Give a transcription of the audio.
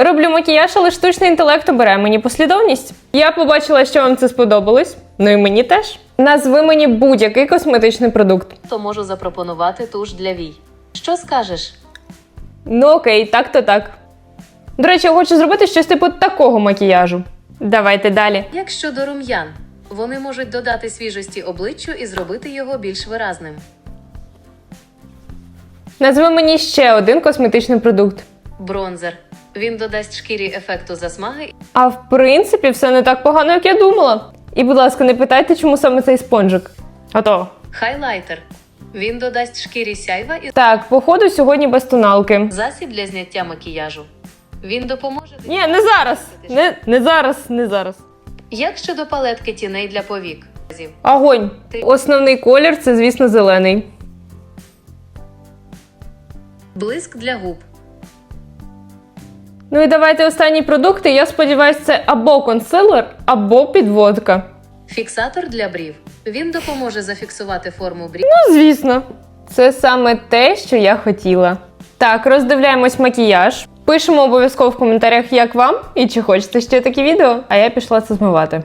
Роблю макіяж, але штучний інтелект обере мені послідовність. Я побачила, що вам це сподобалось. Ну і мені теж. Назви мені будь-який косметичний продукт. То можу запропонувати туш для вій. Що скажеш? Ну окей, так то так. До речі, я хочу зробити щось типу такого макіяжу. Давайте далі. Як щодо рум'ян, вони можуть додати свіжості обличчю і зробити його більш виразним. Назви мені ще один косметичний продукт. Бронзер. Він додасть шкірі ефекту засмаги А в принципі, все не так погано, як я думала. І, будь ласка, не питайте, чому саме цей спонжик. Готово. Хайлайтер. Він додасть шкірі сяйва і Так, походу сьогодні без тоналки. засіб для зняття макіяжу. Він допоможе. Ні, не зараз. Не, не зараз, не зараз. Як щодо палетки тіней для повік? Огонь. Основний колір це, звісно, зелений. Блиск для губ. Ну і давайте останні продукти. Я сподіваюся, це або консилер, або підводка. Фіксатор для брів. Він допоможе зафіксувати форму брів. Ну, звісно, це саме те, що я хотіла. Так, роздивляємось макіяж. Пишемо обов'язково в коментарях, як вам і чи хочете ще такі відео. А я пішла це змивати.